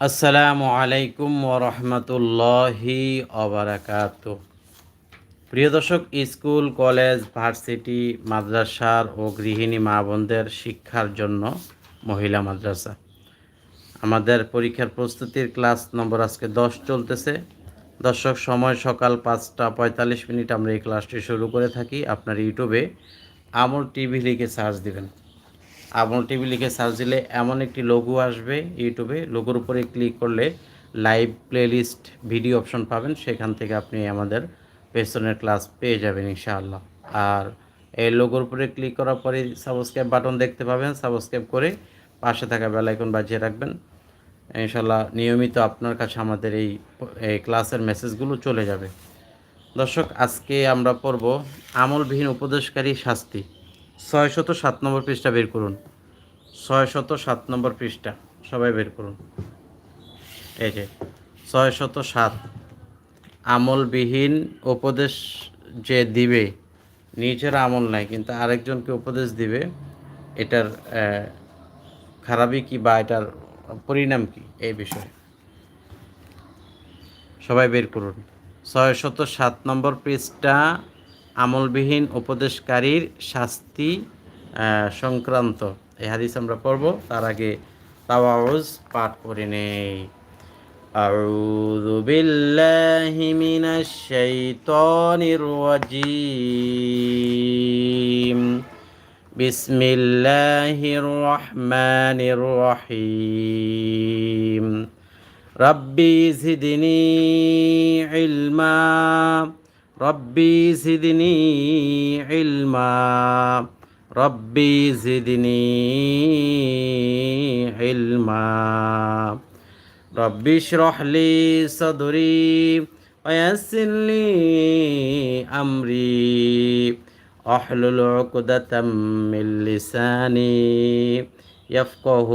আসসালামু আলাইকুম ওরহমতুল্লাহি অবরাকাত প্রিয় দর্শক, স্কুল, কলেজ, ভার্সিটি, মাদ্রাসার ও গৃহিণী মা বোনদের শিক্ষার জন্য মহিলা মাদ্রাসা। আমাদের পরীক্ষার প্রস্তুতির ক্লাস নম্বর আজকে দশ চলতেছে। দর্শক, সময় সকাল পাঁচটা পঁয়তাল্লিশ মিনিট আমরা এই ক্লাসটি শুরু করে থাকি। আপনার ইউটিউবে আমল টিভি লিখে সার্চ দিবেন। আমল টিভি লিখে সার্চ দিলে এমন একটি লোগো আসবে ইউটিউবে। লোগোর উপরে ক্লিক করলে লাইভ প্লেলিস্ট ভিডিও অপশন পাবেন। সেখান থেকে আপনি আমাদের পেছনের ক্লাস পেয়ে যাবেন ইনশাআল্লাহ। আর এই লোগোর উপরে ক্লিক করার পরে সাবস্ক্রাইব বাটন দেখতে পাবেন। সাবস্ক্রাইব করে পাশে থাকা বেলাইকন বাজিয়ে রাখবেন। ইনশাল্লাহ নিয়মিত আপনার কাছে আমাদের এই ক্লাসের মেসেজগুলো চলে যাবে। দর্শক, আজকে আমরা পড়ব আমলবিহীন উপদেশকারী শাস্তি। ছয় শত সাত নম্বর পৃষ্ঠা বের করুন। ছয় শত সাত নম্বর পৃষ্ঠা, সবাই বের করুন। এই যে ছয় শত সাত। আমলবিহীন উপদেশ যে দিবে, নিজের আমল নাই, কিন্তু আরেকজনকে উপদেশ দিবে, এটার খারাপই কি বা এটার পরিণাম কি? এই বিষয়ে। সবাই বের করুন। ছয় শত সাত নম্বর পৃষ্ঠা আমলবিহীন উপদেশকারীর শাস্তি আহ, সংক্রান্ত এই হাদিস আমরা পড়ব তার আগে তাওয়াউজ পাঠ করে নেই أعوذ بالله من الشيطان الرجيم بسم الله الرحمن الرحيم ربي زدني علما ربي زدني علما. ربي زدني علما. ربي اشرح لي صدري ويسر لي أمري. أحلل عقدة من لساني يفقه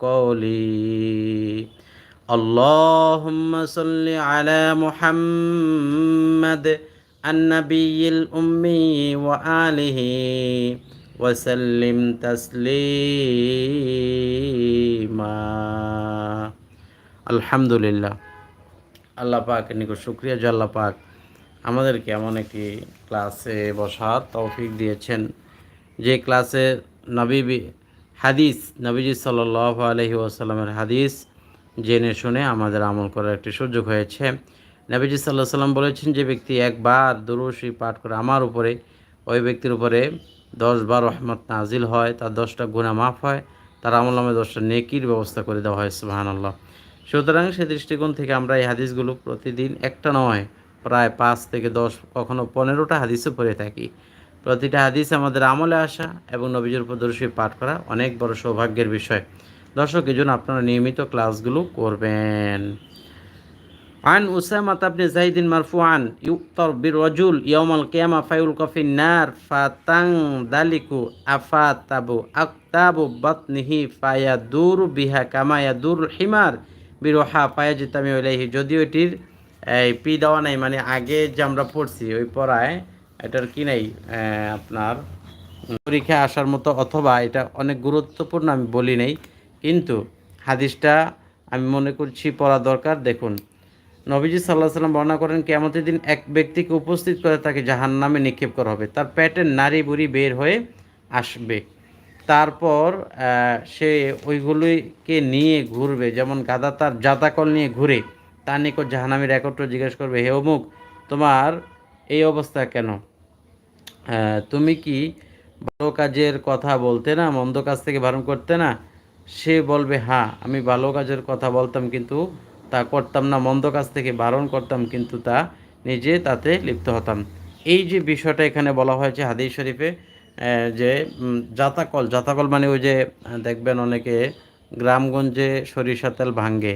قولي. اللهم صل على محمد النبي الأمي وآله وسلم تسليما الحمد لله আল্লাহ পাকের নিকট শুক্রিয়া যে আল্লাহ পাক আমাদেরকে এমন একটি ক্লাসে বসার তৌফিক দিয়েছেন যে ক্লাসে নবী বি- হাদিস নবীজি সাল্লাহ আলহি ওসাল্লামের হাদিস জেনে শুনে আমাদের আমল করার একটি সুযোগ হয়েছে। নবীজি সাল্লাহ সাল্লাম বলেছেন, যে ব্যক্তি একবার দুরুশি পাঠ করে আমার উপরে, ওই ব্যক্তির উপরে দশ বার রহমত নাজিল হয়, তার দশটা গুণা মাফ হয়, তার আমল নামে দশটা নেকির ব্যবস্থা করে দেওয়া হয় সুবাহান আল্লাহ সুতরাং সে দৃষ্টিকোণ থেকে আমরা এই হাদিসগুলো প্রতিদিন একটা নয়, প্রায় পাঁচ থেকে দশ, কখনো পনেরোটা হাদিসও পড়ে থাকি। প্রতিটা হাদিস আমাদের আমলে আসা এবং নবীজের উপদর্শী পাঠ করা অনেক বড় সৌভাগ্যের বিষয়। দর্শক এই জন্য আপনারা নিয়মিত ক্লাসগুলো করবেন عن أسامة بن زيد مرفوعا يؤطر بالرجل يوم القيامة فيلقى في النار فتندلك أفاتب أكتاب بطنه فيدور بها كما يدور الحمار বিরোহা ফায়াজিতামি ইলাইহি যদিও এটির এই পি দেওয়া নাই মানে আগে যে আমরা পড়ছি ওই পড়ায় এটার কি নাই আহ, আপনার পরীক্ষায় আসার মতো অথবা এটা অনেক গুরুত্বপূর্ণ আমি বলি নাই কিন্তু হাদিসটা আমি মনে করছি পড়া দরকার। দেখুন, নবীজি সাল্লাহ সাল্লাম বর্ণনা করেন কেমতের দিন এক ব্যক্তিকে উপস্থিত করে তাকে জাহান নামে নিক্ষেপ করা হবে। তার পেটের নারী বুড়ি বের হয়ে আসবে। তারপর সে ওইগুলিকে নিয়ে ঘুরবে, যেমন গাদা তার জাতাকল নিয়ে ঘুরে, তার নিকট জাহানামির একত্র জিজ্ঞেস করবে, হে অমুক, তোমার এই অবস্থা কেন? তুমি কি ভালো কাজের কথা বলতে না, মন্দ কাজ থেকে বারণ করতে না? সে বলবে হ্যাঁ আমি ভালো কাজের কথা বলতাম কিন্তু তা করতাম না, মন্দ কাজ থেকে বারণ করতাম কিন্তু তা নিজে তাতে লিপ্ত হতাম। এই যে বিষয়টা এখানে বলা হয়েছে হাদিস শরীফে যে জাতাকল জাতাকল মানে ওই যে, দেখবেন অনেকে গ্রামগঞ্জে সরিষা তেল ভাঙ্গে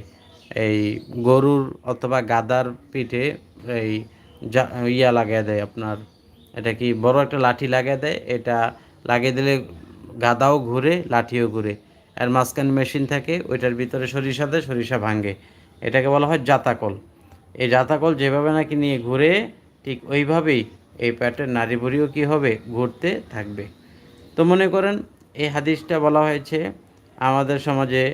এই গরুর অথবা গাদার পিঠে এই ইয়া লাগিয়ে দেয় আপনার, এটা কি বড় একটা লাঠি লাগিয়ে দেয়? এটা লাগিয়ে দিলে গাদাও ঘুরে, লাঠিও ঘুরে। আর মাঝখানে মেশিন থাকে, ওইটার ভিতরে সরিষা দেয়, সরিষা ভাঙে। এটাকে বলা হয় জাতাকল। এই জাতাকল যেভাবে নাকি নিয়ে ঘুরে, ঠিক ওইভাবেই এই প্যাটের নারী বুড়িও কী হবে? ঘুরতে থাকবে। তো মনে করেন, এই হাদিসটা বলা হয়েছে, আমাদের সমাজে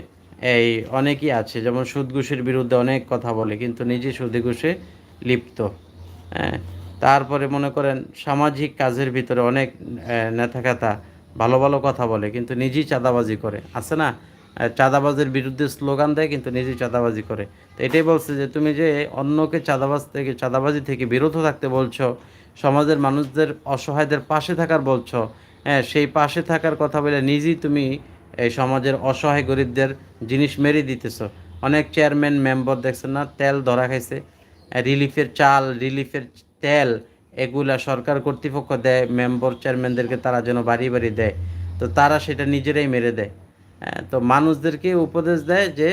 এই অনেকই আছে, যেমন সুদ ঘুষের বিরুদ্ধে অনেক কথা বলে, কিন্তু নিজে সুদে ঘুষে লিপ্ত। হ্যাঁ? তারপরে মনে করেন, সামাজিক কাজের ভিতরে অনেক নেতাখাতা ভালো ভালো কথা বলে, কিন্তু নিজেই চাঁদাবাজি করে। আছে না? চাঁদাবাজের বিরুদ্ধে স্লোগান দেয়, কিন্তু নিজেই চাঁদাবাজি করে। তো এটাই বলছে যে, তুমি যে অন্যকে চাঁদাবাজ থেকে, চাঁদাবাজি থেকে বিরত থাকতে বলছো, সমাজের মানুষদের অসহায়দের পাশে থাকার বলছো হ্যাঁ সেই পাশে থাকার কথা বলে নিজেই তুমি এই সমাজের অসহায় গরিবদের জিনিস মেরে দিতেছো। অনেক চেয়ারম্যান, মেম্বার দেখছেন না, তেল ধরা খাইছে রিলিফের চাল, রিলিফের তেল এগুলা সরকার কর্তৃপক্ষ দেয় মেম্বার চেয়ারম্যানদেরকে তারা যেন বাড়ি বাড়ি দেয়। তো তারা সেটা নিজেরাই মেরে দেয়। হ্যাঁ, তো মানুষদেরকে উপদেশ দেয় যে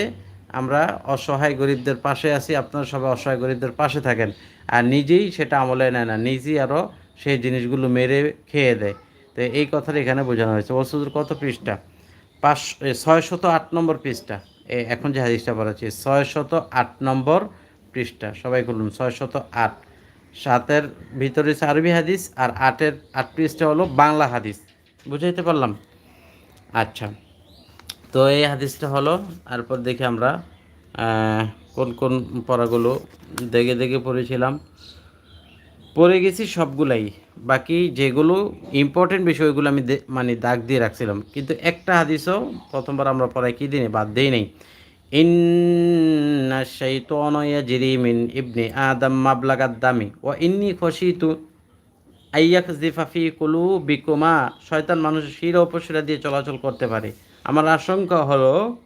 আমরা অসহায় গরিবদের পাশে আছি আপনারা সবাই অসহায় গরিবদের পাশে থাকেন। আর নিজেই সেটা আমলে নেয় না নিজেই আরও সেই জিনিসগুলো মেরে খেয়ে দেয়। তো এই কথাটা এখানে বোঝানো হয়েছে। ওসুদের কত পৃষ্ঠা? পাঁচ ছয় শত আট নম্বর পৃষ্ঠা। এখন যে হাদিসটা পড়াচ্ছি ছয় শত আট নম্বর পৃষ্ঠা। সবাই খুলুন ছয় শত আট। সাতের ভিতরে হচ্ছে আরবি হাদিস আর আটের, আট পৃষ্ঠা হলো বাংলা হাদিস। বুঝাইতে পারলাম? আচ্ছা। তো এই হাদিসটা হলো, তারপর দেখি আমরা কোন কোন পড়াগুলো দেখে দেখে পড়েছিলাম। পড়ে গেছি সবগুলাই। বাকি যেগুলো ইম্পর্টেন্ট বিষয়গুলো আমি মানে দাগ দিয়ে রাখছিলাম। কিন্তু একটা হাদিসও প্রথমবার আমরা পড়াই কি দিনে বাদ দিই নেই। মিন ইবনি দামি ইন্নি কুলু শয়তান দিয়ে চলাচল করতে পারে। আমার আশঙ্কা হলো,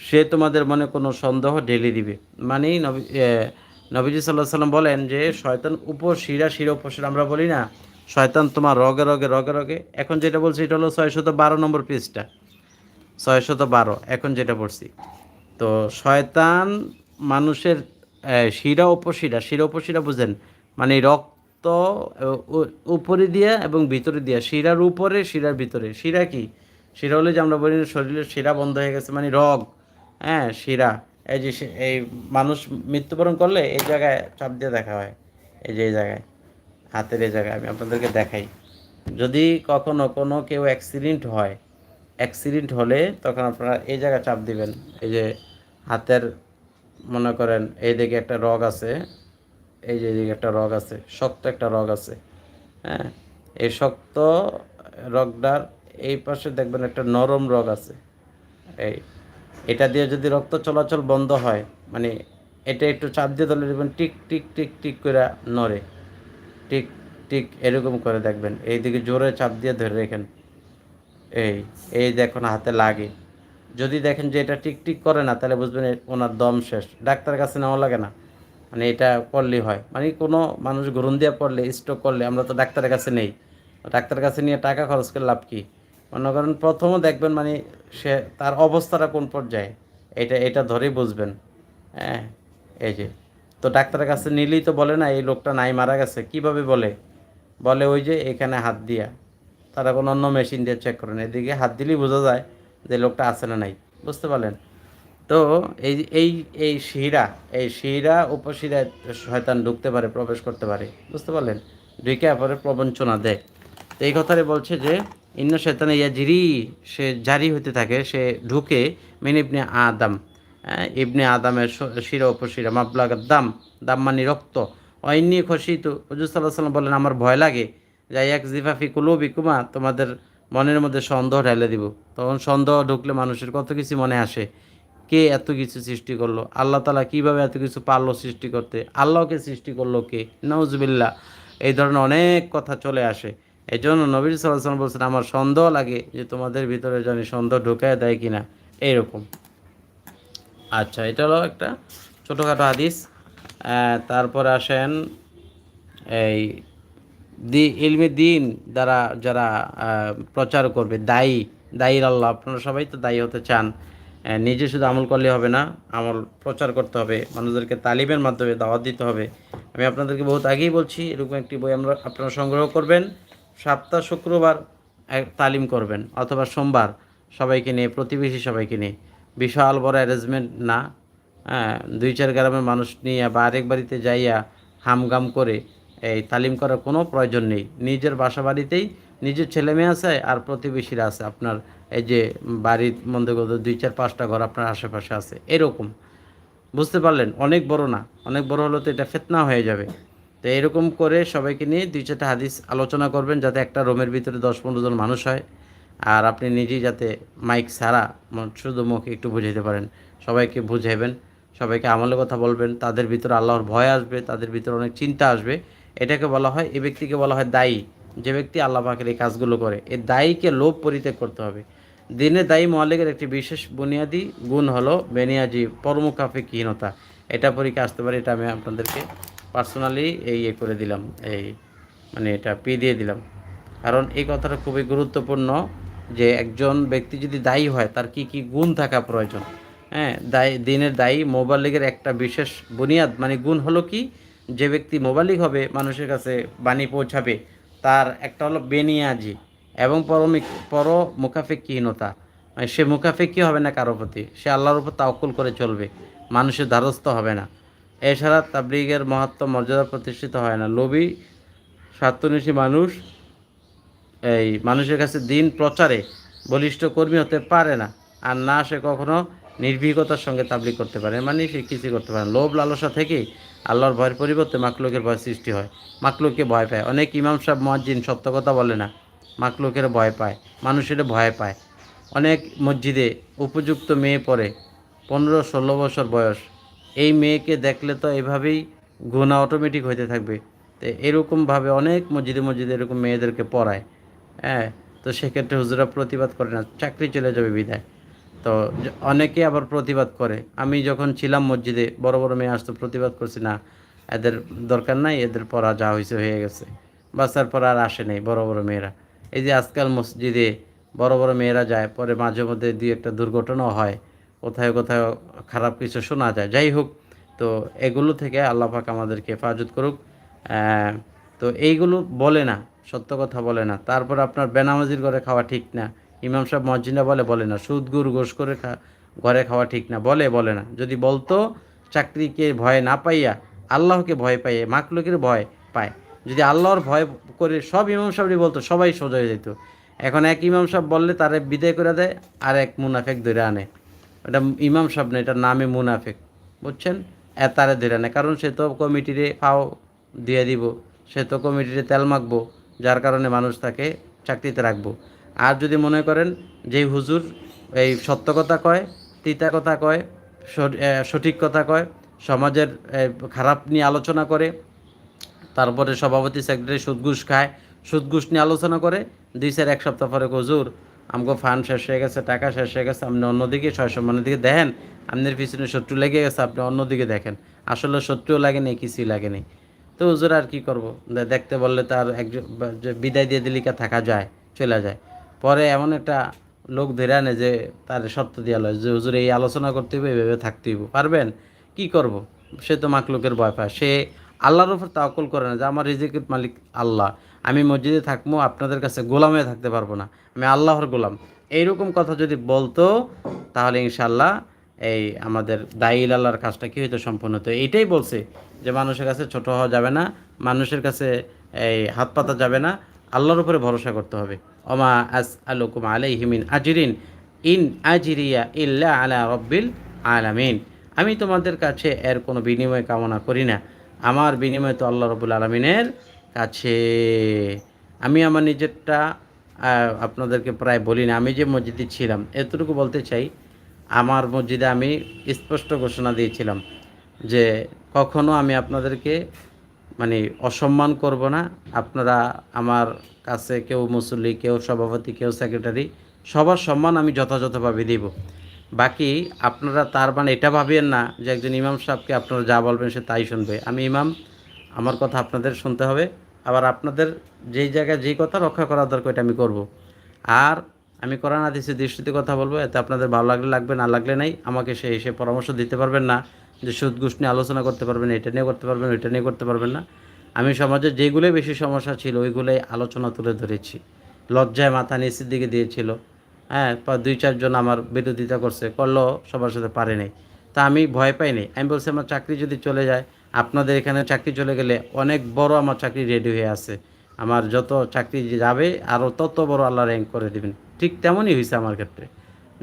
সে তোমাদের মনে কোনো সন্দেহ ঢেলে দিবে। মানে নবী নবীজি সাল্লাহ সাল্লাম বলেন যে, শয়তান উপশিরা শির উপশিরা আমরা বলি না। শয়তান তোমার রগে রগে রগে রগে। এখন যেটা বলছি, এটা হলো ছয়শত বারো নম্বর পেজটা ছয়শত বারো, এখন যেটা পড়ছি। তো শয়তান মানুষের শিরা উপশিরা শিরা উপশিরা বুঝেন মানে রক্ত উপরে দিয়া এবং ভিতরে দিয়া, শিরার উপরে, শিরার ভিতরে। শিরা কি? শিরা হলে যে আমরা বলি শরীরের শিরা বন্ধ হয়ে গেছে মানে রগ। হ্যাঁ শিরা। এই যে এই মানুষ মৃত্যুবরণ করলে এই জায়গায় চাপ দিয়ে দেখা হয়। এই যে এই জায়গায়, হাতের এই জায়গায়, আমি আপনাদেরকে দেখাই। যদি কখনো কোনো কেউ অ্যাক্সিডেন্ট হয় অ্যাক্সিডেন্ট হলে তখন আপনারা এই জায়গায় চাপ দিবেন। এই যে হাতের মনে করেন, এই দিকে একটা রগ আছে, এই যে এদিকে একটা রগ আছে, শক্ত একটা রগ আছে হ্যাঁ? এই শক্ত রগটার এই পাশে দেখবেন একটা নরম রগ আছে। এই, এটা দিয়ে যদি রক্ত চলাচল বন্ধ হয় মানে এটা একটু চাপ দিয়ে ধরলে দেখবেন টিক টিক টিক টিক করে নড়ে। টিক টিক এরকম করে দেখবেন। এইদিকে জোরে চাপ দিয়ে ধরে রেখেন। এই এই দেখুন হাতে লাগে। যদি দেখেন যে এটা টিক টিক করে না, তাহলে বুঝবেন ওনার দম শেষ। ডাক্তারের কাছে নেওয়া লাগে না। মানে এটা করলেই হয়। মানে কোনো মানুষ গ্রহণ দিয়ে পড়লে স্ট্রোক করলে, আমরা তো ডাক্তারের কাছে নেই। ডাক্তারের কাছে নিয়ে টাকা খরচ করে লাভ কী? মনে করেন প্রথমও দেখবেন মানে সে তার অবস্থাটা কোন পর্যায়ে? এটা এটা ধরেই বুঝবেন। হ্যাঁ এই যে। তো ডাক্তারের কাছে নিলেই তো বলে না, এই লোকটা নাই, মারা গেছে। কীভাবে বলে? বলে ওই যে এখানে হাত দিয়া। তারা কোনো অন্য মেশিন দিয়ে চেক করেন এদিকে হাত দিলেই বোঝা যায় যে লোকটা আছে না নাই। বুঝতে পারলেন? তো এই এই এই শিরা এই শিরা উপশিরায় শয়তান ঢুকতে পারে প্রবেশ করতে পারে। বুঝতে পারলেন? ঢুকে পরে প্রবঞ্চনা দেয়। তো এই কথাটা বলছে যে ইন্ন শয়তানে ইয়াজিরি সে জারি হতে থাকে সে ঢুকে মেন ইবনে আদম। হ্যাঁ, ইবনে আদামের শিরা উপশিরা মাবলাগ দাম। দাম মানে রক্ত। অইনি খুশি তো হুজুর সাল্লাম বলেন আমার ভয় লাগে। যাই এক জিফাফি কুলু বিকুমা তোমাদের মনের মধ্যে সন্দেহ ঢেলে দিব। তখন সন্দেহ ঢুকলে মানুষের কত কিছু মনে আসে। কে এত কিছু সৃষ্টি করল? আল্লাহ তালা কীভাবে এত কিছু পারল সৃষ্টি করতে? আল্লাহকে সৃষ্টি করল কে? নজবিল্লা এই ধরনের অনেক কথা চলে আসে। এই জন্য নবীর সাল্লাম বলছেন, আমার সন্দেহ লাগে যে তোমাদের ভিতরে জানি সন্দেহ ঢুকায় দেয় কিনা। এইরকম। আচ্ছা এটা হলো একটা ছোটোখাটো হাদিস। তারপর আসেন এই দি, ইলমে দিন দ্বারা যারা প্রচার করবে, দায়ী, দায়ীর আল্লাহ, আপনারা সবাই তো দায়ী হতে চান। নিজে শুধু আমল করলে হবে না, আমল প্রচার করতে হবে, মানুষদেরকে তালিমের মাধ্যমে দাওয়াত দিতে হবে। আমি আপনাদেরকে বহুত আগেই বলছি, এরকম একটি বই আমরা, আপনারা সংগ্রহ করবেন, সপ্তাহ, শুক্রবার তালিম করবেন, অথবা সোমবার, সবাইকে নিয়ে, প্রতিবেশী সবাইকে নিয়ে। বিশাল বড় অ্যারেঞ্জমেন্ট না হ্যাঁ দুই চার গ্রামের মানুষ নিয়ে বা আরেক বাড়িতে যাইয়া হামগাম করে এই তালিম করার কোনো প্রয়োজন নেই। নিজের বাসা বাড়িতেই নিজের ছেলে মেয়ে আছে আর প্রতিবেশীরা আছে। আপনার এই যে বাড়ির কত দুই চার পাঁচটা ঘর আপনার আশেপাশে আছে। এরকম। বুঝতে পারলেন? অনেক বড় না। অনেক বড় হলে তো এটা ফেতনা হয়ে যাবে। তো এরকম করে সবাইকে নিয়ে দুই চারটা হাদিস আলোচনা করবেন যাতে একটা রুমের ভিতরে দশ পনেরো জন মানুষ হয় আর আপনি নিজেই যাতে মাইক ছাড়া শুধু মুখে একটু বুঝাইতে পারেন। সবাইকে বুঝাইবেন, সবাইকে আমলের কথা বলবেন। তাদের ভিতরে আল্লাহর ভয় আসবে, তাদের ভিতরে অনেক চিন্তা আসবে। এটাকে বলা হয়, এই ব্যক্তিকে বলা হয় দায়ী। যে ব্যক্তি আল্লাহ পাকের এই কাজগুলো করে এই দায়ীকে লোভ পরিত্যাগ করতে হবে। দিনে দায়ী মহালিকের একটি বিশেষ বুনিয়াদি গুণ হলো বেনিয়াজি পরমুখাফিকহীনতা এটা পরীক্ষা আসতে পারে, এটা আমি আপনাদেরকে পার্সোনালি এই ইয়ে করে দিলাম, এই মানে এটা পি দিয়ে দিলাম। কারণ এই কথাটা খুবই গুরুত্বপূর্ণ যে একজন ব্যক্তি যদি দায়ী হয়, তার কি কি গুণ থাকা প্রয়োজন? হ্যাঁ দায়ী, দিনের দায়ী মোবাইল লীগের একটা বিশেষ বুনিয়াদ মানে গুণ হলো কি? যে ব্যক্তি মোবালিক হবে, মানুষের কাছে বাণী পৌঁছাবে, তার একটা হলো বেনিয়াজি এবং পরমিক পর মুখাফেক্ষীহীনতা মানে সে মুখাফেক্ষী হবে না কারোর প্রতি, সে আল্লাহর উপর তাওকুল করে চলবে, মানুষের দ্বারস্থ হবে না। এছাড়া তাবলিগের মহত্ব, মর্যাদা প্রতিষ্ঠিত হয় না। লোভী স্বার্থনিশী মানুষ এই মানুষের কাছে দিন প্রচারে বলিষ্ঠ কর্মী হতে পারে না। আর না, সে কখনো নির্ভীকতার সঙ্গে তাবলিগ করতে পারে মানে সে কিছু করতে পারে লোভ, লালসা থেকেই আল্লাহর ভয়ের পরিবর্তে মাকলুকের ভয় সৃষ্টি হয়। মাকলুককে ভয় পায়। অনেক ইমাম সাহেব মহাজিন সত্য কথা বলে না, মাকলুকের ভয় পায়, মানুষের ভয় পায়। অনেক মসজিদে উপযুক্ত মেয়ে পড়ে, পনেরো ষোলো বছর বয়স। এই মেয়েকে দেখলে তো এভাবেই গুণা অটোমেটিক হইতে থাকবে। তো এরকমভাবে অনেক মসজিদে মসজিদে এরকম মেয়েদেরকে পড়ায়। হ্যাঁ তো সেক্ষেত্রে হুজুরা প্রতিবাদ করে না, চাকরি চলে যাবে বিদায়। তো অনেকে আবার প্রতিবাদ করে। আমি যখন ছিলাম মসজিদে, বড় বড় মেয়ে আসতো, প্রতিবাদ করছি, না, এদের দরকার নাই, এদের পড়া যা হয়েছে হয়ে গেছে। বাচ্চার পর আর আসে নাই, বড় বড় মেয়েরা। এই যে আজকাল মসজিদে বড় বড় মেয়েরা যায়, পরে মাঝে মধ্যে দুই একটা দুর্ঘটনাও হয়, কোথায় কোথায় খারাপ কিছু শোনা যায়। যাই হোক, তো এগুলো থেকে আল্লাহ পাক আমাদেরকে হেফাজত করুক। তো এইগুলো বলে না, সত্য কথা বলে না। তারপর আপনার বেনামাজির করে খাওয়া ঠিক না ইমাম সাহেব মসজিদা বলে বলে না, সুদ গুর গোস করে ঘরে খাওয়া ঠিক না, বলে বলে না। যদি বলতো, চাকরিকে ভয় না পাইয়া, আল্লাহকে ভয় পাইয়ে মাকলুকের ভয় পায়। যদি আল্লাহর ভয় করে সব ইমাম সাহেবই বলতো, সবাই সোজা হয়ে যেত। এখন এক ইমাম সাহেব বললে, তারে বিদায় করে দেয়, আর এক মুনাফেক ধরে আনে। এটা ইমাম সাহেব না এটা নামে মুনাফেক। বুঝছেন? তারে ধরে আনে। কারণ সে তো কমিটিরে ফাও দিয়ে দিব, সে তো কমিটিরে তেল মাখবো, যার কারণে মানুষ তাকে চাকরিতে রাখব। আর যদি মনে করেন যে হুজুর এই সত্য কথা কয়, তিতা কথা কয় সঠিক কথা কয়, সমাজের খারাপ নিয়ে আলোচনা করে, তারপরে সভাপতি, সেক্রেটারি সুদঘুষ খায়, সুদঘুষ নিয়ে আলোচনা করে, দুই স্যার এক সপ্তাহ পরে হুজুর, আমগো ফান্ড শেষ হয়ে গেছে, টাকা শেষ হয়ে গেছে, আপনি অন্যদিকে ছয় সম্মানের দিকে দেখেন, আপনার পিছনে শত্রু লেগে গেছে, আপনি অন্যদিকে দেখেন। আসলে শত্রুও লাগেনি কিছুই লাগেনি তো হুজুর আর কি করব? দেখতে বললে তার একজন বিদায় দিয়ে দিলিকা থাকা যায়, চলে যায়। পরে এমন একটা লোক ধরে আনে যে তার সত্য দিয়া লয় যে, হুজুর, এই আলোচনা করতে হবে এভাবে থাকতে হইব। পারবেন? কি করব? সে তো মাকলুকের ভয় পায়। সে আল্লাহর উপর তাওকুল করে না যে, আমার রিজিকের মালিক আল্লাহ। আমি মসজিদে থাকব, আপনাদের কাছে গোলাম থাকতে পারব না। আমি আল্লাহর গোলাম। এইরকম কথা যদি বলতো, তাহলে ইনশাল্লাহ এই আমাদের দাইল আল্লাহর কাজটা কি হয়তো সম্পূর্ণ হতো এইটাই বলছে যে, মানুষের কাছে ছোট হওয়া যাবে না। মানুষের কাছে এই হাত পাতা যাবে না। আল্লাহর উপরে ভরসা করতে হবে। ওমা আস আলুকুম আলাইহিমিন আজিরিন, ইন আজিরিয়া ইল্লা আলা রব্বিল আলামিন। আমি তোমাদের কাছে এর কোনো বিনিময় কামনা করি না। আমার বিনিময় তো আল্লাহ রবুল আলমিনের কাছে। আমি আমার নিজেরটা আপনাদেরকে প্রায় বলি না, আমি যে মসজিদে ছিলাম, এতটুকু বলতে চাই, আমার মসজিদে আমি স্পষ্ট ঘোষণা দিয়েছিলাম যে কখনো আমি আপনাদেরকে মানে অসম্মান করব না। আপনারা আমার কাছে কেউ মুসল্লি, কেউ সভাপতি, কেউ সেক্রেটারি, সবার সম্মান আমি যথাযথভাবে দিব। বাকি আপনারা তার মানে এটা ভাবিয়েন না যে একজন ইমাম সাহেবকে আপনারা যা বলবেন সে তাই শুনবে। আমি ইমাম, আমার কথা আপনাদের শুনতে হবে। আবার আপনাদের যেই জায়গায় যেই কথা রক্ষা করা দরকার এটা আমি করব। আর আমি কোরআন, হাদিসের দৃষ্টিতে কথা বলব, এতে আপনাদের ভালো লাগলে লাগবে, না লাগলে নাই, আমাকে সে এসে পরামর্শ দিতে পারবেন না। যে সুদ ঘুষ নিয়ে আলোচনা করতে পারবেন, এটা নিয়ে করতে পারবেন, ওইটা নিয়ে করতে পারবেন না। আমি সমাজে যেগুলোই বেশি সমস্যা ছিল, ওইগুলোই আলোচনা তুলে ধরেছি। লজ্জায় মাথা নিচের দিকে দিয়েছিল। হ্যাঁ দুই চারজন আমার বিরোধিতা করছে করল সবার সাথে পারে নাই। তা আমি ভয় পাইনি আমি বলছি, আমার চাকরি যদি চলে যায়, আপনাদের এখানে চাকরি চলে গেলে অনেক বড় আমার চাকরি রেডি হয়ে আছে। আমার যত চাকরি যাবে আরও তত বড় আল্লাহ র্যাঙ্ক করে দিবেন। ঠিক তেমনই হয়েছে আমার ক্ষেত্রে।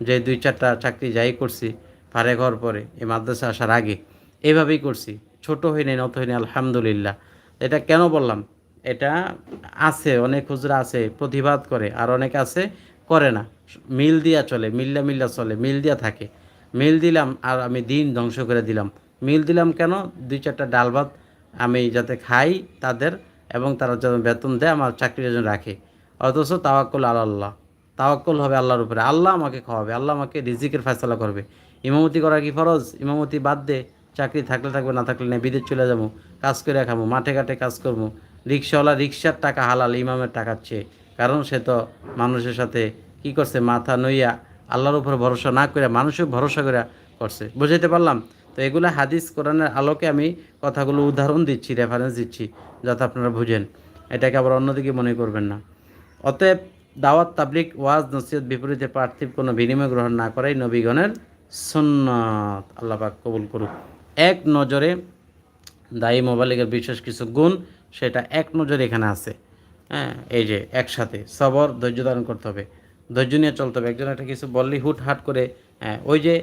যে দুই, চারটা চাকরি যাই করছি পারে ঘর পরে, এই মাদ্রাসা আসার আগে। এইভাবেই করছি। ছোট হয়নি নত হয়নি আলহামদুলিল্লাহ। এটা কেন বললাম? এটা আছে, অনেক খুচরা আছে, প্রতিবাদ করে, আর অনেক আছে, করে না। মিল দিয়া চলে, মিল্লা মিল্লা চলে, মিল দিয়া থাকে। মিল দিলাম, আর আমি দিন ধ্বংস করে দিলাম। মিল দিলাম কেন? দুই চারটা ডাল ভাত আমি যাতে খাই তাদের, এবং তারা যেন বেতন দেয়, আমার চাকরির জন্য রাখে। অথচ তাওয়াক্কুল আল্লাহ তাওয়াক্কুল হবে আল্লাহর উপরে। আল্লাহ আমাকে খাওয়াবে, আল্লাহ আমাকে রিজিকের ফয়সলা করবে। ইমামতি করা কি ফরজ? ইমামতি বাদ দে, চাকরি থাকলে থাকবে, না থাকলে না বিদেশ চলে যাব, কাজ করে খাব মাঠে ঘাটে কাজ করব। রিক্সাওয়ালা রিক্সার টাকা হালাল, ইমামের টাকার চেয়ে। কারণ সে তো মানুষের সাথে কি করছে? মাথা নইয়া আল্লাহর উপর ভরসা না করে মানুষের ভরসা করে করছে। বুঝাইতে পারলাম? তো এগুলো হাদিস কোরআনের আলোকে আমি কথাগুলো উদাহরণ দিচ্ছি রেফারেন্স দিচ্ছি, যাতে আপনারা বুঝেন। এটাকে আবার অন্যদিকে মনে করবেন না। অতএব দাওয়াত তাবলিক ওয়াজ, নসিহত বিপরীতে পার্থিব কোনো বিনিময় গ্রহণ না করাই নবীগণের সুন্নত আল্লাহ পাক কবুল করুক। এক নজরে দায়ী মোবালিকের বিশেষ কিছু গুণ সেটা এক নজরে এখানে আছে। হ্যাঁ এই যে একসাথে সবর ধৈর্য ধারণ করতে হবে। ধৈর্য নিয়ে চলতে হবে। একজন একটা কিছু বললেই হুট হাট করে হ্যাঁ, ওই যে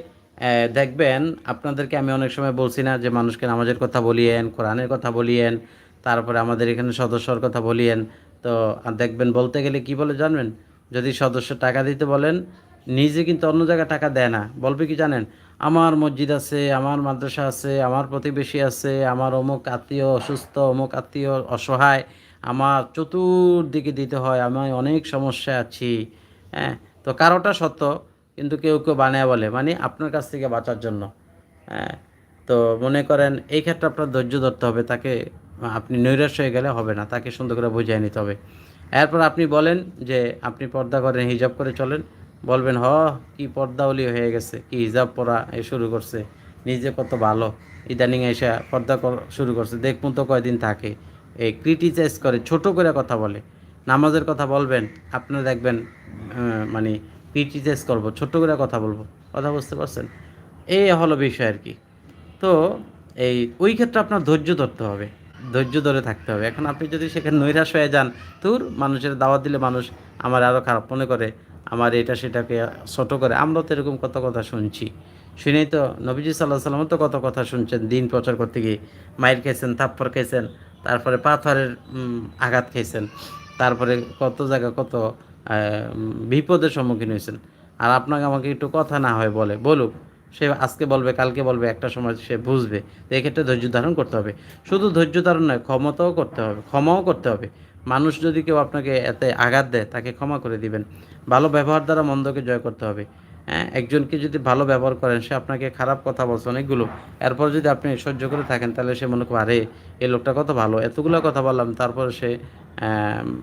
দেখবেন আপনাদেরকে আমি অনেক সময় বলছি না যে মানুষকে নামাজের কথা বলিয়েন কোরআনের কথা বলিয়েন তারপরে আমাদের এখানে সদস্যর কথা বলিয়েন। তো দেখবেন বলতে গেলে কি বলে জানবেন? যদি সদস্য টাকা দিতে বলেন নিজে কিন্তু অন্য জায়গায় টাকা দেয় না। বলবে কি জানেন? আমার মসজিদ আছে, আমার মাদ্রাসা আছে, আমার প্রতিবেশী আছে, আমার অমুক আত্মীয় অসুস্থ, অমুক আত্মীয় অসহায়, আমার চতুর্দিকে দিতে হয়, আমি অনেক সমস্যায় আছি। হ্যাঁ তো কারোটা সত্য, কিন্তু কেউ কেউ বানায় বলে মানে আপনার কাছ থেকে বাঁচার জন্য। হ্যাঁ তো মনে করেন, এই ক্ষেত্রে আপনার ধৈর্য ধরতে হবে, তাকে আপনি নৈরাশ্য হয়ে গেলে হবে না, তাকে সুন্দর করে বুঝিয়ে নিতে হবে। এরপর আপনি বলেন যে, আপনি পর্দা করেন, হিজাব করে চলেন বলবেন, হ, কি পর্দাওলি হয়ে গেছে, কি হিজাব পরা এ শুরু করছে, নিজে কত ভালো, ইদানিং এসে পর্দা শুরু করছে দেখুন তো কয়দিন থাকে। এই ক্রিটিসাইজ করে, ছোট করে কথা বলে, নামাজের কথা বলবেন, আপনারা দেখবেন মানে ক্রিটিসাইজ করব, ছোট করে কথা বলব, কথা বুঝতে পারছেন? এই হলো বিষয় আর কি। তো এই, ওই ক্ষেত্রে আপনার ধৈর্য ধরতে হবে, ধৈর্য ধরে থাকতে হবে। এখন আপনি যদি সেখানে নৈরাশ হয়ে যান, তোর মানুষের দাওয়াত দিলে মানুষ আমার আরও খারাপ মনে করে আমার এটা সেটাকে ছোট করে। আমরাও তো এরকম কত কথা শুনছি। শুনেই তো নবীজি সাল্লাহ সাল্লাম তো কত কথা শুনছেন। দিন প্রচার করতে গিয়ে মায়ের খেয়েছেন থাপ্পর খেয়েছেন তারপরে পাথরের আঘাত খেয়েছেন তারপরে কত জায়গা কত বিপদের সম্মুখীন হয়েছেন। আর আপনাকে আমাকে একটু কথা না হয় বলে, বলুক, সে আজকে বলবে, কালকে বলবে, একটা সময় সে বুঝবে। এক্ষেত্রে ধৈর্য ধারণ করতে হবে। শুধু ধৈর্য ধারণ নয়, ক্ষমতাও করতে হবে, ক্ষমাও করতে হবে। মানুষ যদি কেউ আপনাকে এতে আঘাত দেয়, তাকে ক্ষমা করে দিবেন। ভালো ব্যবহার দ্বারা মন্দকে জয় করতে হবে। হ্যাঁ একজনকে যদি ভালো ব্যবহার করেন, সে আপনাকে খারাপ কথা বলছে অনেকগুলো। এরপর যদি আপনি সহ্য করে থাকেন, তাহলে সে মনে করে আরে, এই লোকটা কত ভালো। এতগুলো কথা বললাম, তারপর সে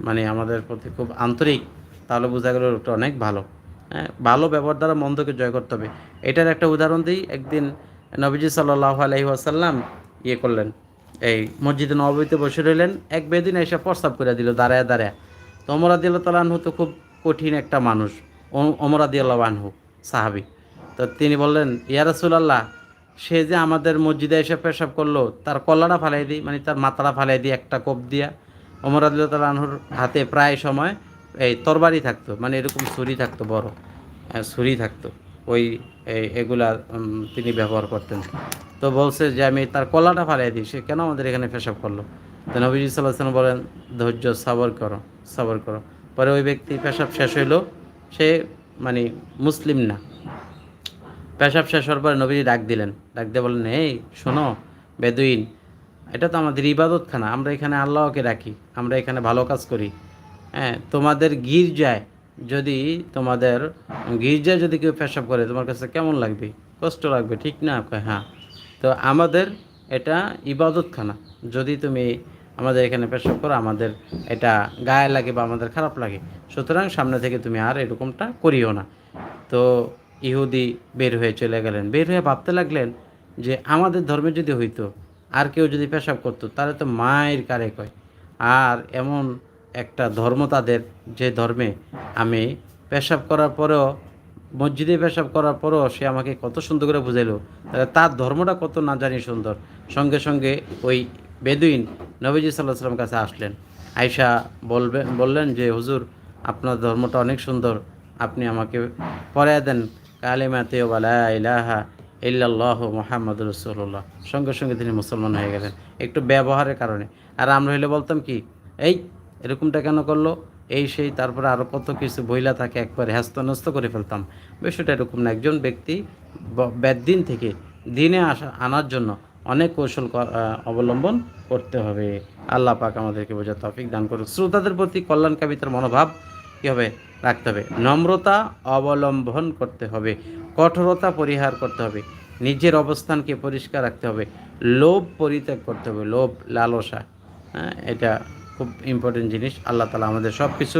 মানে আমাদের প্রতি খুব আন্তরিক, তাহলে বোঝা গেল লোকটা অনেক ভালো। হ্যাঁ ভালো ব্যবহার দ্বারা মন্দকে জয় করতে হবে। এটার একটা উদাহরণ দিই। একদিন নবীজি সাল্লাহ আলহি আসাল্লাম ইয়ে করলেন। এই মসজিদে নবীতে বসে রইলেন। এক বেদিন এসে প্রস্তাব করে দিল, দাঁড়ায় দাঁড়ায়। তো অমরা দিল তালানহু তো খুব কঠিন একটা মানুষ। অমরা দিয়াল্লাহ আনহু, সাহাবি। তো তিনি বললেন, ইয়া রাসূলুল্লাহ, সে যে আমাদের মসজিদে এসে পেশাব করল, তার কল্লাটা ফালাই দিই মানে তার মাথাটা ফালাই দিই একটা কোপ দিয়া। অমর আদিল্লাহ তালাহুর হাতে প্রায় সময় এই তরবারি থাকতো মানে এরকম ছুরি থাকতো, বড় ছুরি থাকতো। ওই এই- এগুলা তিনি ব্যবহার করতেন। তো বলছে যে আমি তার কলাটা ফালাই দিই, সে কেন আমাদের এখানে পেশাব করল? তো নবীজি সাল্লাহ বলেন, ধৈর্য, সাবর করো সাবর করো। পরে ওই ব্যক্তি পেশাব শেষ হইল, সে মানে মুসলিম না। পেশাব শেষ হওয়ার পরে নবীজি ডাক দিলেন। ডাক দিয়ে বললেন, এই, শোনো, বেদুইন, এটা তো আমাদের ইবাদতখানা, আমরা এখানে আল্লাহকে রাখি আমরা এখানে ভালো কাজ করি। হ্যাঁ তোমাদের গির্জায় যদি তোমাদের গির্জায় যদি কেউ পেশাব করে, তোমার কাছে কেমন লাগবে? কষ্ট লাগবে, ঠিক না? হ্যাঁ। তো আমাদের এটা ইবাদতখানা। যদি তুমি আমাদের এখানে পেশাব করো, আমাদের এটা গায়ে লাগে বা আমাদের খারাপ লাগে, সুতরাং সামনে থেকে তুমি আর এরকমটা করিও না। তো ইহুদি বের হয়ে চলে গেলেন। বের হয়ে ভাবতে লাগলেন যে, আমাদের ধর্মে যদি হইতো, আর কেউ যদি পেশাব করতো, তাহলে তো মায়ের কারে কয়? আর এমন একটা ধর্ম তাদের, যে ধর্মে আমি পেশাব করার পরেও, মসজিদে পেশাব করার পরেও সে আমাকে কত সুন্দর করে বুঝাইলো। তাহলে তার ধর্মটা কত না জানি সুন্দর। সঙ্গে সঙ্গে ওই বেদুইন নবীজি সাল্লাহ সাল্লাম কাছে আসলেন। আয়সা বলবে, বললেন যে, হুজুর, আপনার ধর্মটা অনেক সুন্দর। আপনি আমাকে পড়ায় দেন। কালিমাতে ওয়ালা ইলাহা ইল্লাল্লাহু মোহাম্মদ রসুল্লাহ সঙ্গে সঙ্গে তিনি মুসলমান হয়ে গেলেন, একটু ব্যবহারের কারণে। আর আমরা হইলে বলতাম কি, এই এরকমটা কেন করল? এই সেই, তারপরে আরও কত কিছু বইলা তাকে একবারে হ্যাস্ত করে ফেলতাম। বিষয়টা এরকম না, একজন ব্যক্তি ব্যাদ্দিন থেকে দিনে আসা, আনার জন্য অনেক কৌশল অবলম্বন করতে হবে। আল্লাহ পাক আমাদেরকে বোঝা তফিক দান করুক। শ্রোতাদের প্রতি কল্যাণকামিতার মনোভাব কী হবে? রাখতে হবে। নম্রতা অবলম্বন করতে হবে। কঠোরতা পরিহার করতে হবে। নিজের অবস্থানকে পরিষ্কার রাখতে হবে। লোভ পরিত্যাগ করতে হবে। লোভ, লালসা হ্যাঁ এটা খুব ইম্পর্টেন্ট জিনিস। আল্লাহ তালা আমাদের সব কিছু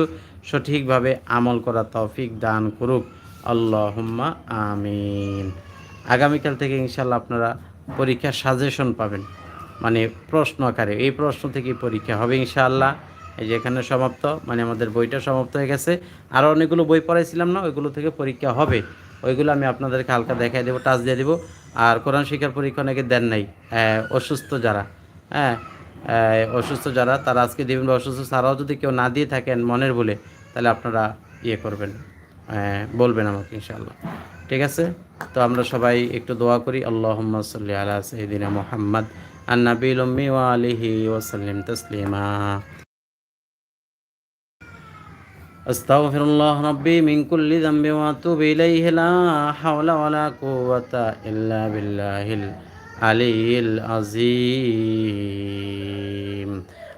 সঠিকভাবে আমল করা তৌফিক দান করুক। আল্লাহুম্মা আমিন। আগামীকাল থেকে ইনশাল্লাহ আপনারা পরীক্ষার সাজেশন পাবেন। মানে প্রশ্ন আকারে। এই প্রশ্ন থেকে পরীক্ষা হবে ইনশাআল্লাহ। এই যে এখানে সমাপ্ত। মানে আমাদের বইটা সমাপ্ত হয়ে গেছে। আরও অনেকগুলো বই পড়াইছিলাম না, ওইগুলো থেকে পরীক্ষা হবে। ওইগুলো আমি আপনাদেরকে হালকা দেখাই দেবো টাচ দিয়ে দেবো। আর কোরআন শিক্ষার পরীক্ষা অনেকে দেন নাই। অসুস্থ যারা। হ্যাঁ অসুস্থ যারা তারা আজকে দিবেন বা অসুস্থ তারাও যদি কেউ না দিয়ে থাকেন মনের বলে তাহলে আপনারা ইয়ে করবেন আহ, বলবেন আমাকে ইনশাআল্লাহ ঠিক আছে তো আমরা সবাই একটু দোয়া করি আল্লাহ সাল্লি আলা সঈদিনা মোহাম্মদ আন্নাবিল উম্মি ওয়া আলিহি ওয়াসাল্লিম তসলিমা أستغفر الله ربي من كل ذنب وأتوب إليه لا حول ولا قوة إلا بالله العلي العظيم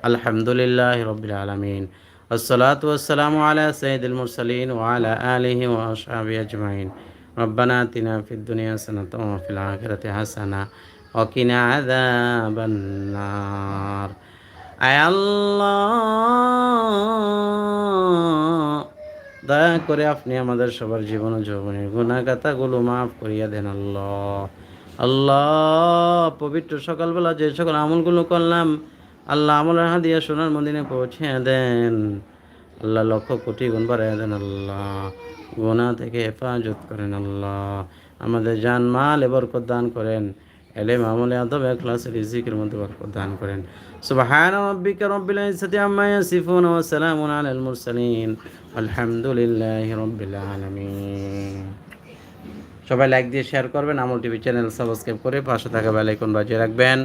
الحمد لله رب العالمين والصلاة والسلام على سيد المرسلين وعلى آله وأصحابه أجمعين ربنا آتنا في الدنيا حسنة وفي الآخرة حسنة وقنا عذاب النار আয় আল্লাহ দয়া করে আপনি আমাদের সবার জীবন ও যৌবনের গুণাগাতাগুলো মাফ করিয়া দেন আল্লাহ আল্লাহ, পবিত্র সকালবেলা যে সকল আমলগুলো করলাম, আল্লাহ আমলের দিয়ে সোনার মদিনে পৌঁছে দেন। আল্লাহ লক্ষ কোটি গুণ বাড়াইয়া দেন আল্লাহ। গুণা থেকে হেফাজত করেন আল্লাহ। আমাদের জান, মাল বরকত দান করেন। এলেম, আমলে, আদব, এখলাস, রিজিকের মধ্যে বরকত দান করেন। সুবহান রাব্বিকা রব্বিল ইজ্জাতি আম্মা ইয়াসিফুন ওয়া সালামুন আলাল মুরসালিন। আলহামদুলিল্লাহি রাব্বিল আলামিন। সবাই লাইক দিয়ে শেয়ার করবেন। আমল টিভি চ্যানেল সাবস্ক্রাইব করে পাশে থাকা বেলাইকন বাজিয়ে রাখবেন।